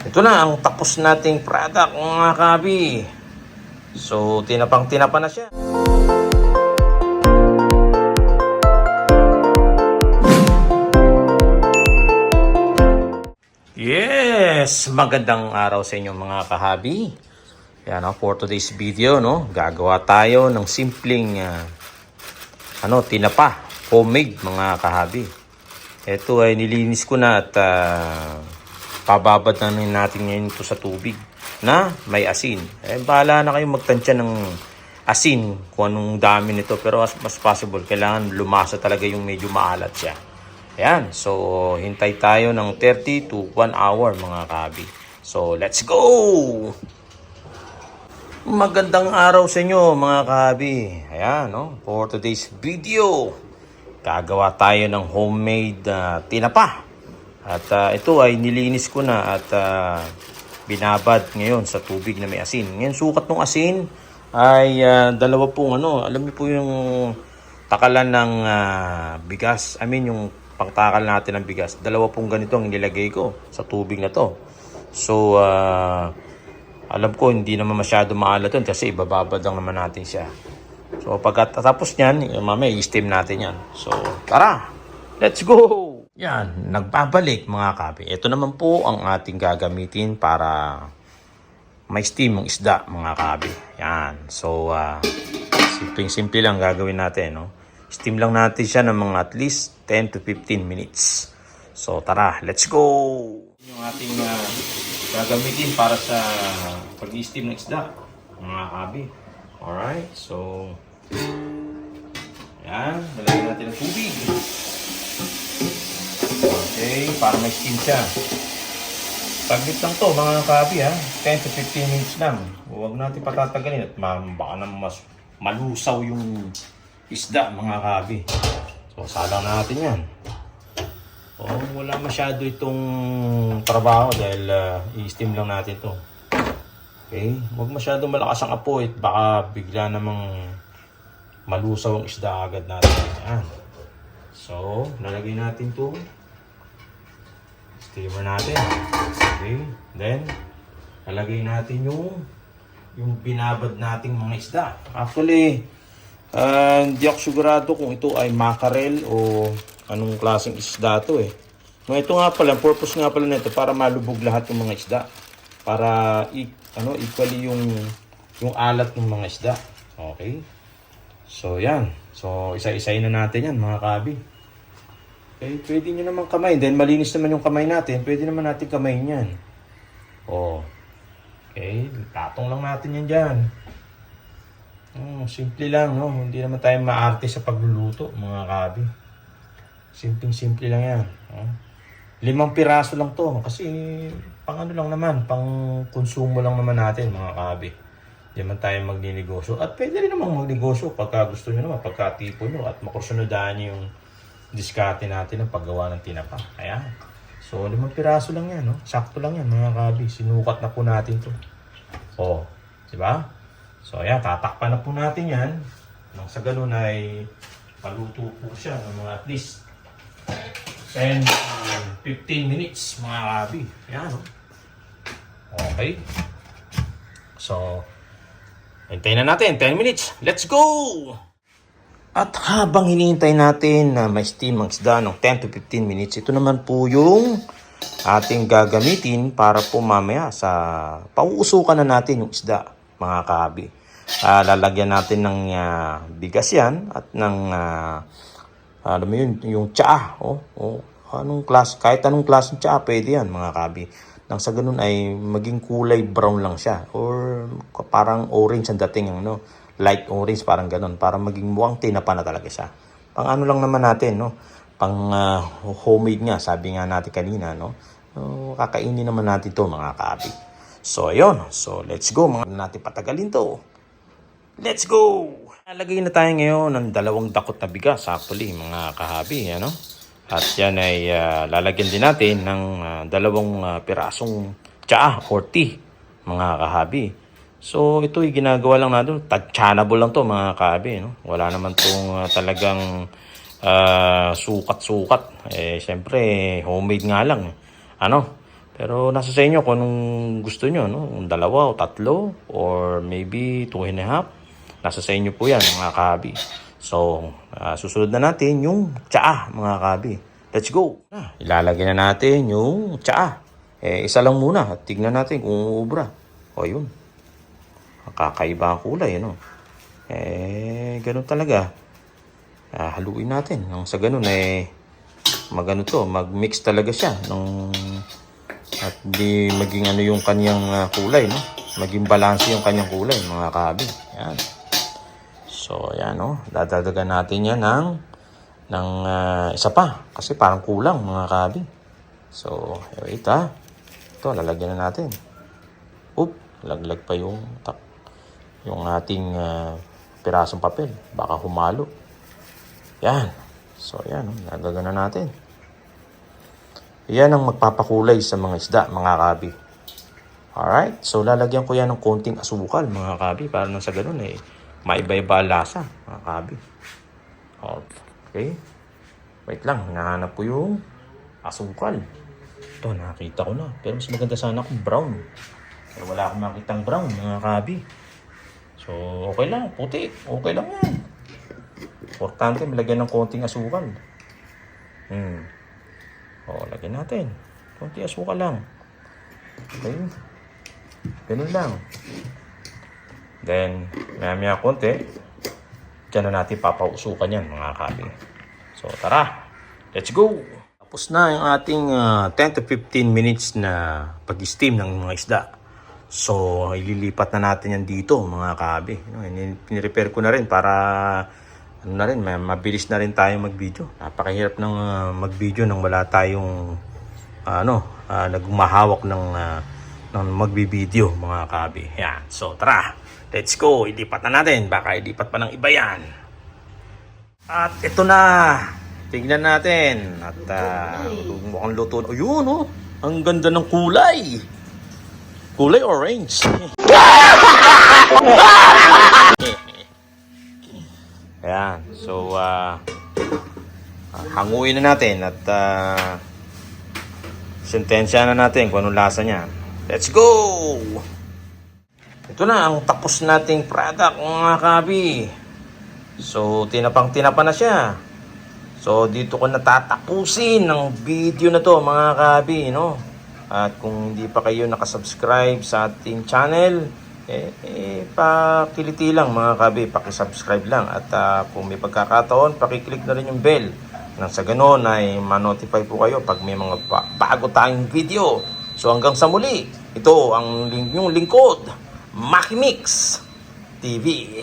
Ito na ang tapos nating product mga kabi. So, tinapang tinapa na siya. Yes! Magandang araw sa inyo mga kahabi. Yan, no, for today's video, no, gagawa tayo ng simpleng ah, ano, tinapa, homemade mga kahabi. Ito ay nilinis ko na at ah, pababad na natin ngayon ito sa tubig na may asin. Eh, bahala na kayong magtansya ng asin kung anong dami nito. Pero as mas possible, kailangan lumasa talaga yung medyo maalat siya. Ayan, so hintay tayo ng 30 to 1 hour mga kabi. So let's go! Magandang araw sa inyo mga kabi. Ayan, no? For today's video, gagawa tayo ng homemade ah, tinapa. At ah, ito ay nilinis ko na at ah, binabad ngayon sa tubig na may asin. Ngayon sukat ng asin ay ah, dalawa pong ano, alam niyo po yung takalan ng ah, bigas. I mean yung pangtakal natin ng bigas. Dalawa pong ganito ang nilagay ko sa tubig na to. So, ah, alam ko hindi naman masyado maalat yun kasi ibababad lang naman natin siya. So pagkatapos niyan, mamaya i-steam natin yan. So tara, let's go! Yan, nagbabalik mga kape. Ito naman po ang ating gagamitin para may steam ng isda mga kabe. Yan, so uh, simpleng-simple lang gagawin natin. No? Steam lang natin siya ng mga at least 10 to 15 minutes. So tara, let's go! Yung ating ah, gagamitin para sa pag-steam ng isda, mga kabi. Alright, so yan, nalagyan natin ng tubig. Okay, para may steam siya. Taglit lang to mga kabi ha, 10 to 15 minutes lang. Huwag natin patatagalin at baka na mas malusaw yung isda mga kabi. So salang natin yan. Oh, wala masyado itong trabaho dahil uh, i-steam lang natin to. Okay? Huwag masyado malakas ang apoy at baka bigla namang malusaw ang isda agad natin. Yan. So, nalagay natin to steamer natin. Okay? Then, nalagay natin yung yung binabad nating mga isda. Actually, ah, hindi ako sigurado kung ito ay mackerel o anong klaseng isda to eh. No, ito nga pala, purpose nga pala nito para malubog lahat ng mga isda. Para ano, equally yung yung alat ng mga isda. Okay? So, yan. So, isa-isayin na natin yan, mga kabi. Okay, pwede nyo naman kamay. Then, malinis naman yung kamay natin. Pwede naman natin kamayin yan. Oh. Okay, tatong lang natin yan dyan. Oh, simple lang, no? Hindi naman tayo maarte sa pagluluto, mga kabi. Simpleng-simple lang yan. Oh. Limang piraso lang to. Kasi, pang ano lang naman, pang konsumo lang naman natin, mga kabi. Hindi man tayo magninegosyo. At pwede rin naman magnegosyo pagka gusto nyo naman, pagka tipo nyo, at makursunodaan nyo yung diskarte natin ng paggawa ng tinapa. Ayan. So, limang piraso lang yan, no? Sakto lang yan, mga kabi. Sinukat na po natin to. Oh, di ba? So, ayan, tatakpan na po natin yan. Nang sa ganun ay paluto po siya ng mga at least 10 to 15 minutes, mga kabi. Ayan, no? Okay. So, hintayin na natin. 10 minutes. Let's go! At habang hinihintay natin na may steam ang isda ng 10 to 15 minutes, ito naman po yung ating gagamitin para po mamaya sa pauusukan na natin yung isda, mga kabi. Ah, lalagyan natin ng ah, bigas yan at ng, ah, alam mo yun, yung tsaa. Oh, oh, anong class, kahit anong klaseng tsaa, pwede yan, mga kabi. Nang sa ganun ay maging kulay brown lang siya or parang orange ang dating ano light orange parang ganun para maging mukhang tinapa na talaga siya. Pang ano lang naman natin no. Pang ah, homemade nga sabi nga natin kanina no. So, kakainin naman natin to mga kaabi. So ayun. So let's go mga natin patagalin to. Let's go! Nalagay na tayo ngayon ng dalawang dakot na bigas actually mga kahabi ano. At yan ay ah, lalagyan din natin ng ah, dalawang ah, pirasong tsaa or tea mga kahabi. So ito ay ginagawa lang natin, touchable lang to mga kahabi. No? Wala naman tong ah, talagang ah, sukat-sukat. Eh syempre homemade nga lang. eh. Ano? Pero nasa sa inyo kung anong gusto nyo, no? Kung dalawa o tatlo, or maybe two and a half. Nasa sa inyo po yan, mga kabi. So, ah, susunod na natin yung tsaa, mga kabi. Let's go! Ah, ilalagay na natin yung tsaa. Eh, isa lang muna. At tignan natin kung uubra. O, yun. Kakaiba ang kulay, ano? Eh, ganun talaga. Ah, haluin natin. Nang sa ganun, eh, magano to, mag-mix talaga siya ng at di maging ano yung kanyang ah, kulay, no? Maging balanse yung kanyang kulay, mga kabi. Yan. So, yan, no? Dadagdagan natin yan ng, ng ah, isa pa. Kasi parang kulang, mga kabi. So, wait, ha? Ito, lalagyan na natin. Oop, laglag pa yung tak yung ating ah, pirasong papel. Baka humalo. Yan. So, yan, no? Dadagdagan na natin. Yan ang magpapakulay sa mga isda, mga kabi. Alright, so lalagyan ko yan ng konting asukal, mga kabi, para nang sa ganun eh, maiba-iba lasa, mga kabi. Okay. Wait lang, hinahanap ko yung asukal. Ito, nakita ko na. Pero mas maganda sana kung brown. Pero wala akong makitang brown, mga kabi. So, okay lang, puti. Okay lang yan. Importante, malagyan ng konting asukal. Hmm. O, lagyan natin. Konti asukal lang. Okay. Ganun lang. Then, maya-maya konti, dyan na natin papausukan yan, mga kabi. So, tara. Let's go! Tapos na yung ating ah, 10 to 15 minutes na pag-steam ng mga isda. So, ililipat na natin yan dito, mga kabi. No, Pinirepare ko na rin para ano na rin, ma- mabilis na rin tayo mag-video. Napakahirap ng ah, mag-video nang wala tayong ano, uh, nagmahawak ng ah, ng magbi-video mga kabi. Yan. So tara, let's go. Ilipat na natin. Baka ilipat pa ng iba yan. At ito na. Tignan natin. At uh, mukhang luto. Oh, yun oh. Ang ganda ng kulay. Kulay orange. Ayan. So, ah hanguin na natin at ah sentensya na natin kung anong lasa niya. Let's go! Ito na ang tapos nating product mga kabi. So, tinapang tinapa na siya. So, dito ko natatapusin ang video na to mga kabi, no? At kung hindi pa kayo nakasubscribe sa ating channel, eh, eh pakiliti lang mga kabi, pakisubscribe lang. At ah, kung may pagkakataon, pakiclick na rin yung bell. Nang sa ganun ay ma-notify po kayo pag may mga ba- bago tayong video. So hanggang sa muli, ito ang ling- yung lingkod, Makimix TV.